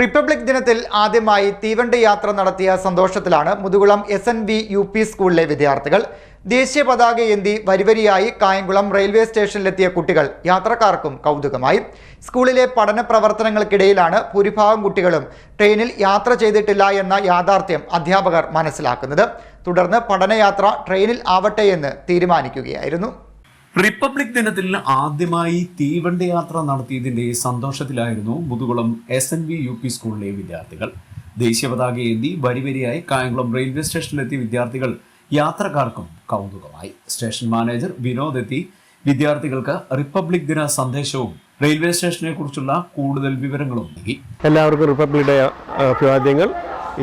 Republic ദിനത്തിൽ ആദ്യമായി തീവണ്ടി യാത്ര നടത്തിയ സന്തോഷത്തിലാണ് Muthukulam S N V U P സ്കൂളിലെ വിദ്യാർത്ഥികൾ. ദേശീയ പതാക ഏന്തി വരിവരിയായി കായംകുളം റെയിൽവേ സ്റ്റേഷനിലെത്തിയ കുട്ടികൾ യാത്രക്കാർക്കും കൗതുകമായി. സ്കൂളിലെ പഠന പ്രവർത്തനങ്ങൾക്കിടയിലാണ് ഭൂരിഭാഗം കുട്ടികളും ട്രെയിനിൽ യാത്ര ചെയ്തിട്ടില്ല എന്ന യാഥാർത്ഥ്യം അധ്യാപകർ മനസ്സിലാക്കുന്നത്. തുടർന്ന് പഠനയാത്ര ട്രെയിനിൽ ആവട്ടെ എന്ന് തീരുമാനിക്കുകയായിരുന്നു. റിപ്പബ്ലിക് ദിനത്തിൽ ആദ്യമായി തീവണ്ടി യാത്ര നടത്തിയതിന്റെ സന്തോഷത്തിലായിരുന്നു Muthukulam S N V U P സ്കൂളിലെ വിദ്യാർത്ഥികൾ. ദേശീയ പതാക ഏന്തി വരിവരിയായി കായംകുളം റെയിൽവേ സ്റ്റേഷനിലെത്തിയ വിദ്യാർത്ഥികൾ യാത്രക്കാർക്കും കൗതുകമായി. സ്റ്റേഷൻ മാനേജർ വിനോദ് എത്തി. വിദ്യാർത്ഥികൾക്ക് റിപ്പബ്ലിക് ദിന സന്ദേശവും റെയിൽവേ സ്റ്റേഷനെ കുറിച്ചുള്ള കൂടുതൽ വിവരങ്ങളും നൽകി. എല്ലാവർക്കും റിപ്പബ്ലിക് ഡേ അഭിവാദ്യങ്ങൾ.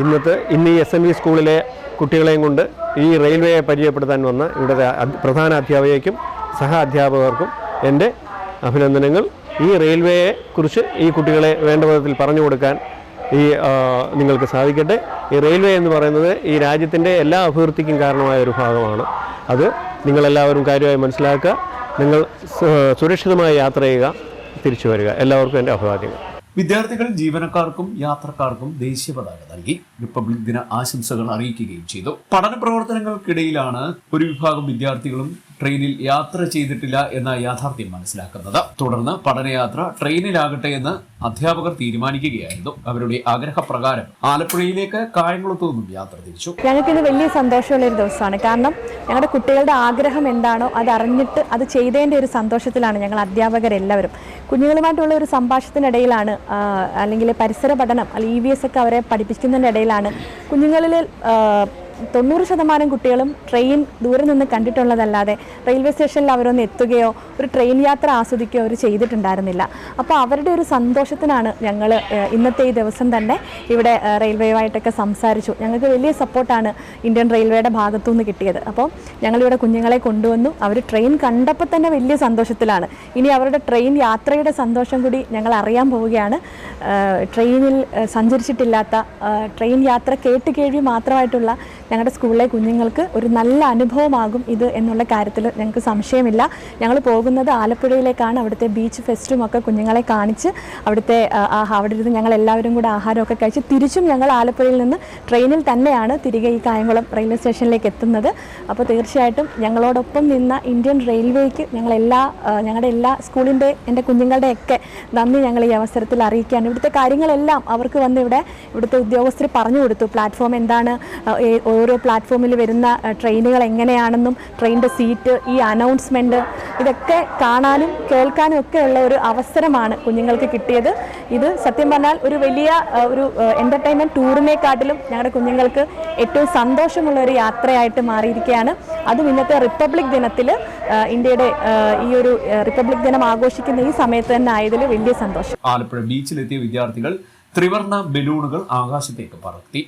ഇന്നത്തെ ഇന്ന് ഈ എസ് എൻ വി സ്കൂളിലെ കുട്ടികളെയും കൊണ്ട് ഈ റെയിൽവേയെ പരിചയപ്പെടുത്താൻ വന്ന ഇവിടുത്തെ പ്രധാന അധ്യാപികയ്ക്കും സഹ അധ്യാപകർക്കും എന്റെ അഭിനന്ദനങ്ങൾ. ഈ റെയിൽവേയെ കുറിച്ച് ഈ കുട്ടികളെ വേണ്ട വിധത്തിൽ പറഞ്ഞു കൊടുക്കാൻ ഈ നിങ്ങൾക്ക് സാധിക്കട്ടെ. ഈ റെയിൽവേ എന്ന് പറയുന്നത് ഈ രാജ്യത്തിന്റെ എല്ലാ അഭിവൃദ്ധിക്കും കാരണമായ ഒരു ഭാഗമാണ്. അത് നിങ്ങളെല്ലാവരും കാര്യമായി മനസ്സിലാക്കുക. നിങ്ങൾ സുരക്ഷിതമായി യാത്ര ചെയ്യുക. തിരിച്ചു വരിക. എല്ലാവർക്കും എന്റെ അഭിവാദ്യങ്ങൾ. വിദ്യാർത്ഥികൾ ജീവനക്കാർക്കും യാത്രക്കാർക്കും ദേശീയ പതാക നൽകി. റിപ്പബ്ലിക് ദിന ആശംസകൾ അറിയിക്കുകയും ചെയ്തു. പഠന പ്രവർത്തനങ്ങൾക്കിടയിലാണ് ഒരു വിഭാഗം വിദ്യാർത്ഥികളും ട്രെയിനിൽ യാത്ര ചെയ്തിട്ടില്ല എന്ന യാഥാർത്ഥ്യം മനസ്സിലാക്കുന്നത്. തുടർന്ന് പഠനയാത്ര ട്രെയിനിലാകട്ടെ എന്ന് അധ്യാപകർ തീരുമാനിക്കുകയായിരുന്നു. അവരുടെ ആഗ്രഹപ്രകാരം ആലപ്പുഴയിലേക്ക് കായംകുളത്തു നിന്നും യാത്ര തിരിച്ചു. ഞങ്ങൾക്കിത് വലിയ സന്തോഷമുള്ള ഒരു ദിവസമാണ്. കാരണം ഞങ്ങളുടെ കുട്ടികളുടെ ആഗ്രഹം എന്താണോ അത് അറിഞ്ഞിട്ട് അത് ചെയ്തതിന്റെ ഒരു സന്തോഷത്തിലാണ് ഞങ്ങൾ അധ്യാപകരെല്ലാവരും. കുഞ്ഞുങ്ങളുമായിട്ടുള്ള ഒരു സംഭാഷണത്തിനിടയിലാണ് അല്ലെങ്കിൽ പരിസര പഠനം അല്ലെങ്കിൽ ഇ വി എസ് ഒക്കെ അവരെ പഠിപ്പിക്കുന്നതിന്റെ ഇടയിലാണ് കുഞ്ഞുങ്ങളിൽ തൊണ്ണൂറ് ശതമാനം കുട്ടികളും ട്രെയിൻ ദൂരെ നിന്ന് കണ്ടിട്ടുള്ളതല്ലാതെ റെയിൽവേ സ്റ്റേഷനിൽ അവരൊന്ന് എത്തുകയോ ഒരു ട്രെയിൻ യാത്ര ആസ്വദിക്കുകയോ അവർ ചെയ്തിട്ടുണ്ടായിരുന്നില്ല. അപ്പോൾ അവരുടെ ഒരു സന്തോഷത്തിനാണ് ഞങ്ങൾ ഇന്നത്തെ ഈ ദിവസം തന്നെ ഇവിടെ റെയിൽവേ റെയിൽവേയുമായിട്ടൊക്കെ സംസാരിച്ചു. ഞങ്ങൾക്ക് വലിയ സപ്പോർട്ടാണ് ഇന്ത്യൻ റെയിൽവേയുടെ ഭാഗത്തു നിന്ന് കിട്ടിയത്. അപ്പോൾ ഞങ്ങളിവിടെ കുഞ്ഞുങ്ങളെ കൊണ്ടുവന്നു. അവർ ട്രെയിൻ കണ്ടപ്പോൾ തന്നെ വലിയ സന്തോഷത്തിലാണ്. ഇനി അവരുടെ ട്രെയിൻ യാത്രയുടെ സന്തോഷം കൂടി ഞങ്ങൾ അറിയാൻ പോവുകയാണ്. ട്രെയിനിൽ സഞ്ചരിച്ചിട്ടില്ലാത്ത ട്രെയിൻ യാത്ര കേട്ട് കേൾവി മാത്രമായിട്ടുള്ള ഞങ്ങളുടെ സ്കൂളിലെ കുഞ്ഞുങ്ങൾക്ക് ഒരു നല്ല അനുഭവമാകും ഇത് എന്നുള്ള കാര്യത്തിൽ ഞങ്ങൾക്ക് സംശയമില്ല. ഞങ്ങൾ പോകുന്നത് ആലപ്പുഴയിലേക്കാണ്. അവിടുത്തെ ബീച്ച് ഫെസ്റ്റും ഒക്കെ കുഞ്ഞുങ്ങളെ കാണിച്ച് അവിടുത്തെ അവിടെ ഇരുന്ന് ഞങ്ങൾ എല്ലാവരും കൂടെ ആഹാരമൊക്കെ കഴിച്ച് തിരിച്ചും ഞങ്ങൾ ആലപ്പുഴയിൽ നിന്ന് ട്രെയിനിൽ തന്നെയാണ് തിരികെ ഈ കായംകുളം റെയിൽവേ സ്റ്റേഷനിലേക്ക് എത്തുന്നത്. അപ്പോൾ തീർച്ചയായിട്ടും ഞങ്ങളോടൊപ്പം നിന്ന ഇന്ത്യൻ റെയിൽവേക്ക് ഞങ്ങളെല്ലാ ഞങ്ങളുടെ എല്ലാ സ്കൂളിന്റെ എന്റെ കുഞ്ഞുങ്ങളുടെയൊക്കെ നന്ദി ഞങ്ങൾ ഈ അവസരത്തിൽ അറിയിക്കുകയാണ്. ഇവിടുത്തെ കാര്യങ്ങളെല്ലാം അവർക്ക് വന്ന് ഇവിടെ ഇവിടുത്തെ ഉദ്യോഗസ്ഥർ പറഞ്ഞു കൊടുത്തു. പ്ലാറ്റ്ഫോം എന്താണ് ഓരോ പ്ലാറ്റ്ഫോമിൽ വരുന്ന ട്രെയിനുകൾ എങ്ങനെയാണെന്നും ട്രെയിനിന്റെ സീറ്റ് ഈ അനൗൺസ്മെന്റ് ഇതൊക്കെ കാണാനും കേൾക്കാനും ഒക്കെ ഉള്ള ഒരു അവസരമാണ് കുഞ്ഞുങ്ങൾക്ക് കിട്ടിയത്. ഇത് സത്യം പറഞ്ഞാൽ ഒരു വലിയ ഒരു എന്റർടൈൻമെന്റ് ടൂറിനെക്കാട്ടിലും ഞങ്ങളുടെ കുഞ്ഞുങ്ങൾക്ക് ഏറ്റവും സന്തോഷമുള്ള ഒരു യാത്രയായിട്ട് മാറിയിരിക്കുകയാണ്. അതും ഇന്നത്തെ റിപ്പബ്ലിക് ദിനത്തിൽ ഇന്ത്യയുടെ ഈ ഒരു റിപ്പബ്ലിക് ദിനം ആഘോഷിക്കുന്ന ഈ സമയത്ത് തന്നെ ആയതിൽ വലിയ സന്തോഷം. ആലപ്പുഴ ബീച്ചിലെത്തിയ വിദ്യാർത്ഥികൾ ത്രിവർണ ബലൂണുകൾ ആകാശത്തേക്ക് പറത്തി.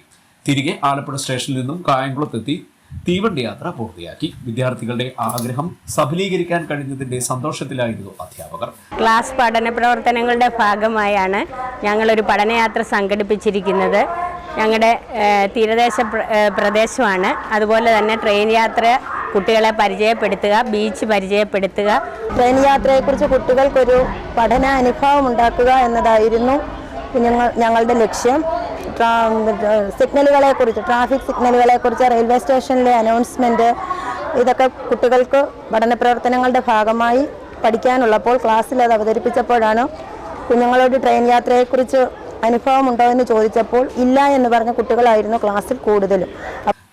തിരികെ ആലപ്പുഴ സ്റ്റേഷനിൽ നിന്നും കായംകുളത്തെത്തി തീവണ്ടി യാത്ര പൂർത്തിയാക്കി. വിദ്യാർത്ഥികളുടെ ആഗ്രഹം സഫലീകരിക്കാൻ കഴിഞ്ഞതിന്റെ സന്തോഷത്തിലായിരുന്നു അധ്യാപകർ. ക്ലാസ് പഠന പ്രവർത്തനങ്ങളുടെ ഭാഗമായാണ് ഞങ്ങളൊരു പഠനയാത്ര സംഘടിപ്പിച്ചിരിക്കുന്നത്. ഞങ്ങളുടെ തീരദേശ പ്രദേശമാണ്. അതുപോലെ തന്നെ ട്രെയിൻ യാത്ര കുട്ടികളെ പരിചയപ്പെടുത്തുക ബീച്ച് പരിചയപ്പെടുത്തുക. ട്രെയിൻ യാത്രയെക്കുറിച്ച് കുട്ടികൾക്കൊരു പഠന അനുഭവം ഉണ്ടാക്കുക എന്നതായിരുന്നു ഞങ്ങൾ ഞങ്ങളുടെ ലക്ഷ്യം. സിഗ്നലുകളെ കുറിച്ച് ട്രാഫിക് സിഗ്നലുകളെ കുറിച്ച് റെയിൽവേ സ്റ്റേഷനിലെ അനൗൺസ്മെന്റ് ഇതൊക്കെ കുട്ടികൾക്ക് പഠന പ്രവർത്തനങ്ങളുടെ ഭാഗമായി പഠിക്കാനുള്ളപ്പോൾ ക്ലാസ്സിൽ അത് അവതരിപ്പിച്ചപ്പോഴാണ് കുഞ്ഞുങ്ങളോട് ട്രെയിൻ യാത്രയെക്കുറിച്ച് അനുഭവമുണ്ടോ എന്ന് ചോദിച്ചപ്പോൾ ഇല്ല എന്ന് പറഞ്ഞ കുട്ടികളായിരുന്നു ക്ലാസ്സിൽ കൂടുതലും.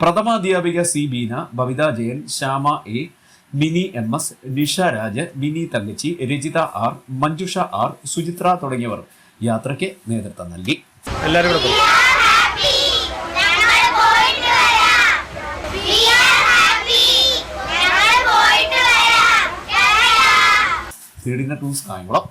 പ്രഥമാധ്യാപിക C Beena Bavitha Jayan Shyama A Mini M S Nisha Raj Mini Thankachi Rajitha R Manjusha R Suchitra തുടങ്ങിയവർ യാത്രയ്ക്ക് നേതൃത്വം നൽകി. എല്ലാവരും കൂടെ പോകും സീഡിന ടൂസ് കായംകുളം